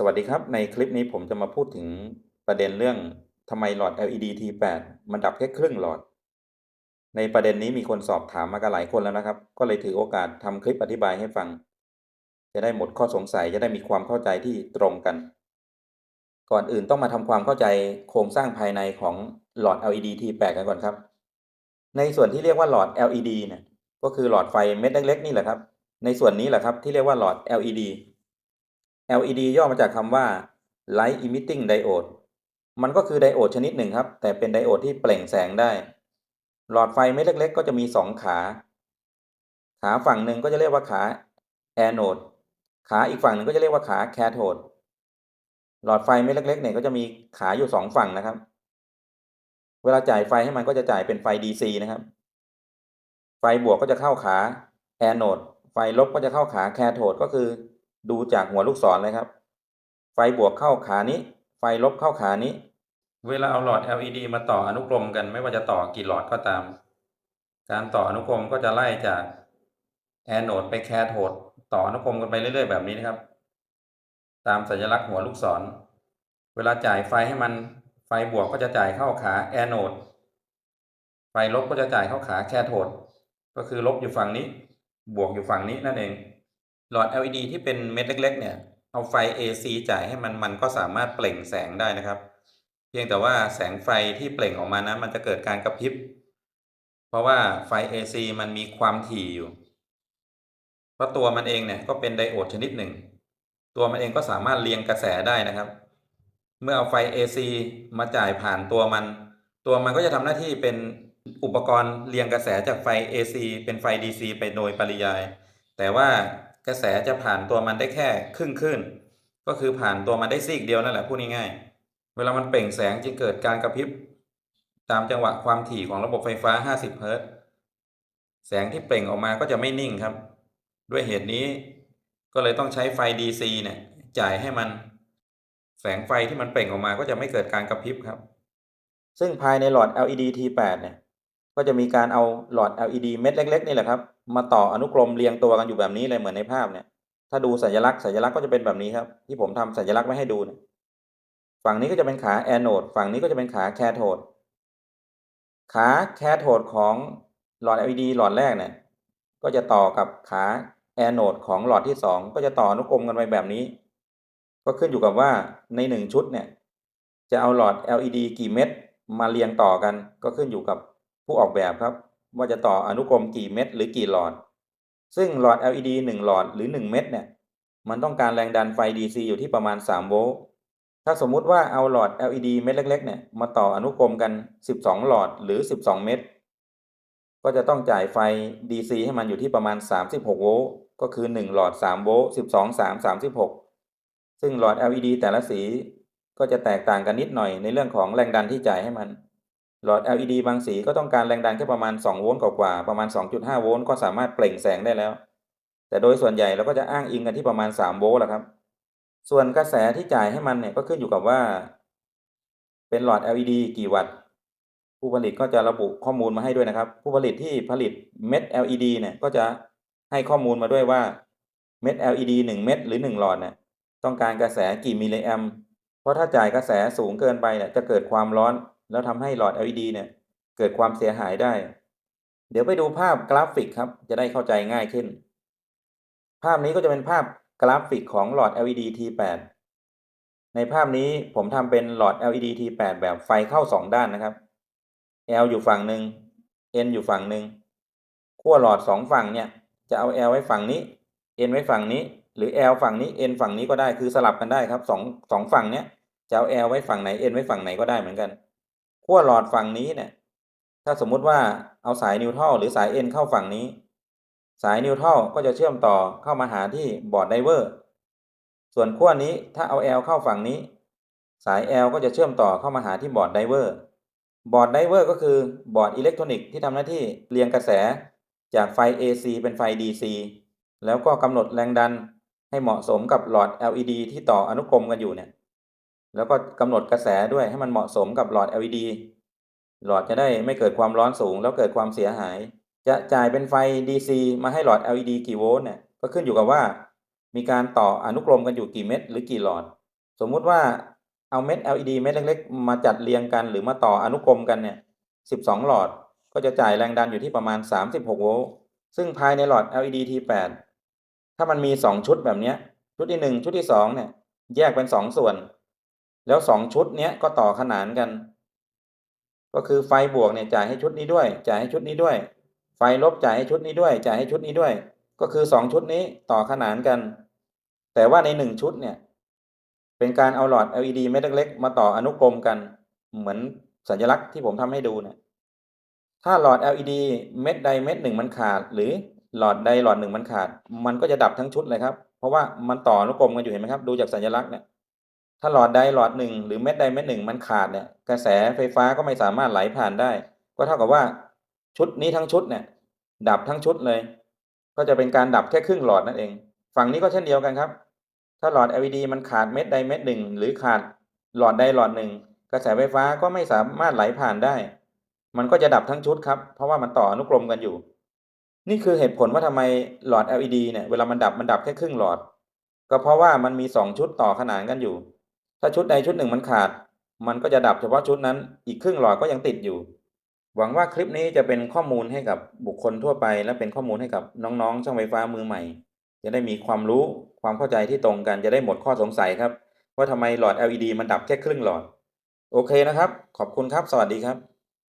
สวัสดีครับ ในคลิปนี้ผมจะมาพูดถึงประเด็นเรื่องทำไมหลอด LED T8 มันดับแค่ครึ่งหลอด ในประเด็นนี้มีคนสอบถามมากันหลายคนแล้วนะครับ ก็เลยถือโอกาสทำคลิปอธิบายให้ฟัง จะได้หมดข้อสงสัยจะได้มีความเข้าใจที่ตรงกัน ก่อนอื่นต้องมาทำความเข้าใจโครงสร้างภายในของหลอด LED T8 กันก่อนครับ ในส่วนที่เรียกว่าหลอด LED เนี่ยก็คือหลอดไฟเม็ดเล็กๆนี่แหละครับ ในส่วนนี้แหละครับที่เรียกว่าหลอด LED LED ย่อมาจากคำว่า Light Emitting Diode มันก็คือไดโอดชนิดหนึ่งครับ แต่เป็นไดโอดที่เปล่งแสงได้ หลอดไฟเม็ดเล็ก ๆ ก็จะมีสองขา ขาฝั่งหนึ่งก็จะเรียกว่าขาแอนโดขาอีกฝั่งหนึ่งก็จะเรียกว่าขาแคโทดหลอดไฟเม็ดเล็กๆเนี่ยก็จะมีขาอยู่สองฝั่งนะครับ เวลาจ่ายไฟให้มันก็จะจ่ายเป็นไฟ DC นะครับ ไฟบวกก็จะเข้าขาแอนโดไฟลบก็จะเข้าขาแคโทดก็คือ ดูจากหัวลูกศรเลยครับ ไฟบวกเข้าขานี้ ไฟลบเข้าขานี้ เวลาเอาหลอด LED มาต่ออนุกรมกันไม่ว่าจะต่อกี่หลอดก็ตาม การต่ออนุกรมก็จะไล่จากแอนโอดไปแคโทดต่ออนุกรมกันไปเรื่อยๆแบบนี้นะครับ ตามสัญลักษณ์หัวลูกศร เวลาจ่ายไฟให้มันไฟบวกก็จะจ่ายเข้าขาแอนโอดไฟลบก็จะจ่ายเข้าขาแคโทดก็คือลบอยู่ฝั่งนี้ บวกอยู่ฝั่งนี้นั่นเอง หลอด LED ที่เป็นเม็ดเล็ก ๆ เนี่ย เอาไฟ AC จ่ายให้มันมันก็สามารถเปล่งแสงได้นะครับ เพียงแต่ว่าแสงไฟที่เปล่งออกมานะมันจะเกิดการกระพริบ เพราะว่าไฟ AC มันมีความถี่อยู่เพราะตัวมันเองเนี่ยก็เป็นไดโอดชนิดหนึ่ง ตัวมันเองก็สามารถเรียงกระแสได้นะครับ เมื่อเอาไฟ AC มาจ่ายผ่านตัวมัน ตัวมันก็จะทำหน้าที่เป็นอุปกรณ์เรียงกระแสจากไฟ AC เป็นไฟ DC ไปโดยปริยาย แต่ว่า กระแสจะผ่านตัวมันได้แค่ครึ่งครึ่นก็คือผ่านตัวมันได้ซีกเดียวนั่นแหละพูดง่ายๆเวลามันเปล่งแสงจึงเกิดการกระพริบ ตามจังหวะความถี่ของระบบไฟฟ้า 50 เฮิรตซ์แสงที่เปล่งออกมาก็จะไม่นิ่งครับ ด้วยเหตุนี้ก็เลยต้องใช้ไฟ DC เนี่ยจ่ายให้มัน แสงไฟที่มันเปล่งออกมาก็จะไม่เกิดการกระพริบครับ ซึ่งภายในหลอด LED T8 เนี่ยก็จะมีการเอาหลอด LED เม็ดเล็ก ๆ นี่แหละครับ มาต่ออนุกรมเรียงตัวกันอยู่แบบนี้เลยเหมือนในภาพเนี่ย ถ้าดูสัญลักษณ์สัญลักษณ์ก็จะเป็นแบบนี้ครับ ที่ผมทำสัญลักษณ์ไว้ให้ดูเนี่ยฝั่งนี้ก็จะเป็นขาแอนโดฝั่งนี้ก็จะเป็นขาแคโทดขาแคโทดของหลอด LED หลอดแรกเนี่ย ก็จะต่อกับขาแอนโดของหลอดที่ 2 ก็จะต่ออนุกรมกันไปแบบนี้ ก็ขึ้นอยู่กับว่าใน 1 ชุดเนี่ย จะเอาหลอด LED กี่เม็ดมาเรียงต่อกัน ก็ขึ้นอยู่กับผู้ออกแบบครับ ว่าจะต่ออนุกรมกี่เม็ดหรือกี่หลอด ซึ่งหลอด LED 1 หลอดหรือ 1 เม็ดเนี่ย มันต้องการแรงดันไฟ DC อยู่ที่ประมาณ 3 โวลต์ ถ้าสมมุติว่าเอาหลอด LED เม็ดเล็กๆ เนี่ย มาต่ออนุกรมกัน 12 หลอดหรือ 12 เม็ด ก็จะต้องจ่ายไฟ DC ให้มันอยู่ที่ประมาณ 36 โวลต์ ก็คือ 1 หลอด 3 โวลต์ 12 3 36 ซึ่งหลอด LED แต่ละสีก็จะแตกต่างกันนิดหน่อยในเรื่องของแรงดันที่จ่ายให้มัน หลอด LED บางสีก็ต้องการแรงดันแค่ประมาณ 2 โวลต์กว่าๆประมาณ 2.5 โวลต์ก็สามารถเปล่งแสงได้แล้ว แต่โดยส่วนใหญ่เราก็จะอ้างอิงกันที่ประมาณ 3 โวลต์แหละครับ ส่วนกระแสที่จ่ายให้มันเนี่ยก็ขึ้นอยู่กับว่า เป็นหลอด LED กี่วัตต์ ผู้ผลิตก็จะระบุข้อมูลมาให้ด้วยนะครับ ผู้ผลิตที่ผลิตเม็ด LED เนี่ยก็จะให้ข้อมูลมาด้วยว่าเม็ด LED 1 เม็ดหรือ 1 หลอดเนี่ยต้องการกระแสกี่มิลลิแอมเพราะถ้าจ่ายกระแสสูงเกินไปเนี่ยจะเกิดความร้อน แล้วทำให้หลอด LED เนี่ยเกิดความเสียหายได้ เดี๋ยวไปดูภาพกราฟิกครับ จะได้เข้าใจง่ายขึ้น ภาพนี้ก็จะเป็นภาพกราฟิกของหลอด LED T8 ในภาพนี้ผมทำเป็นหลอด LED T8 แบบไฟเข้า 2 ด้านนะครับ L อยู่ฝั่งหนึ่ง N อยู่ฝั่งหนึ่งขั้วหลอด 2 ฝั่งเนี่ยจะเอา L ไว้ฝั่งนี้ N ไว้ฝั่งนี้ หรือ L ฝั่งนี้ N ฝั่งนี้ก็ได้คือสลับกันได้ครับสองสองฝั่งเนี้ยจะเอา L ไว้ฝั่งไหน N ไว้ฝั่งไหนก็ได้เหมือนกัน ขั้วหลอดฝั่งนี้เนี่ย ถ้าสมมุติว่าเอาสายนิวทรัลหรือสาย N เข้าฝั่งนี้ สายนิวทรัลก็จะเชื่อมต่อเข้ามาหาที่บอร์ดไดเวอร์ ส่วนขั้วนี้ถ้าเอา L เข้าฝั่งนี้ สาย L ก็จะเชื่อมต่อเข้ามาหาที่บอร์ดไดเวอร์ บอร์ดไดเวอร์ก็คือบอร์ดอิเล็กทรอนิกส์ที่ทำหน้าที่เรียงกระแสจากไฟ AC เป็นไฟ DC แล้วก็กำหนดแรงดันให้เหมาะสมกับหลอด LED ที่ต่ออนุกรมกันอยู่เนี่ย แล้วก็กำหนดกระแสด้วยให้มันเหมาะสมกับหลอด LED หลอดจะได้ไม่เกิดความร้อนสูงแล้วเกิดความเสียหาย จะจ่ายเป็นไฟ DC มาให้หลอด LED กี่โวลต์เนี่ยก็ขึ้นอยู่กับว่า มีการต่ออนุกรมกันอยู่กี่เม็ดหรือกี่หลอด สมมุติว่าเอาเม็ด LED เม็ดเล็กๆ มาจัดเรียงกันหรือมาต่ออนุกรมกันเนี่ย 12 หลอดก็จะจ่ายแรงดันอยู่ที่ประมาณ 36 โวลต์ ซึ่งภายในหลอด LED T8 ถ้ามันมี 2 ชุดแบบนี้ ชุดที่ 1 ชุดที่ 2 เนี่ย แยกเป็น 2 ส่วน แล้ว2ชุดเนี้ยก็ต่อขนานกัน ก็คือไฟบวกเนี่ยจ่ายให้ชุดนี้ด้วย จ่ายให้ชุดนี้ด้วย ไฟลบจ่ายให้ชุดนี้ด้วย จ่ายให้ชุดนี้ด้วย ก็คือ2ชุดนี้ต่อขนานกัน แต่ว่าใน1ชุดเนี่ย เป็นการเอาหลอด LED เม็ดเล็กๆมาต่ออนุกรมกัน เหมือนสัญลักษณ์ที่ผมทำให้ดูเนี่ยถ้าหลอด LED เม็ดใดเม็ดหนึ่งมันขาด หรือหลอดใดหลอดหนึ่งมันขาด มันก็จะดับทั้งชุดเลยครับ เพราะว่ามันต่ออนุกรมกันอยู่เห็นไหมครับ ดูจากสัญลักษณ์เนี่ย ถ้าหลอดใดหลอดหนึ่งหรือเม็ดใดเม็ดหนึ่งมันขาดเนี่ยกระแสไฟฟ้าก็ไม่สามารถไหลผ่านได้ ก็เท่ากับว่าชุดนี้ทั้งชุดเนี่ย ดับทั้งชุดเลย ก็จะเป็นการดับแค่ครึ่งหลอดนั่นเอง ฝั่งนี้ก็เช่นเดียวกันครับ ถ้าหลอด LED มันขาดเม็ดใดเม็ดหนึ่งหรือขาดหลอดใดหลอดหนึ่งกระแสไฟฟ้าก็ไม่สามารถไหลผ่านได้ มันก็จะดับทั้งชุดครับ เพราะว่ามันต่ออนุกรมกันอยู่ นี่คือเหตุผลว่าทำไมหลอด LED เนี่ยเวลามันดับมันดับแค่ครึ่งหลอด ก็เพราะว่ามันมี 2 ชุดต่อขนานกันอยู่ ถ้าชุดใดชุดหนึ่งมันขาด มันก็จะดับเฉพาะชุดนั้น อีกครึ่งหลอดก็ยังติดอยู่ หวังว่าคลิปนี้จะเป็นข้อมูลให้กับบุคคลทั่วไป และเป็นข้อมูลให้กับน้องๆช่างไฟฟ้ามือใหม่ จะได้มีความรู้ความเข้าใจที่ตรงกันจะได้หมดข้อสงสัยครับ ว่าทำไมหลอด LED มันดับแค่ครึ่งหลอด โอเคนะครับ ขอบคุณครับ สวัสดีครับ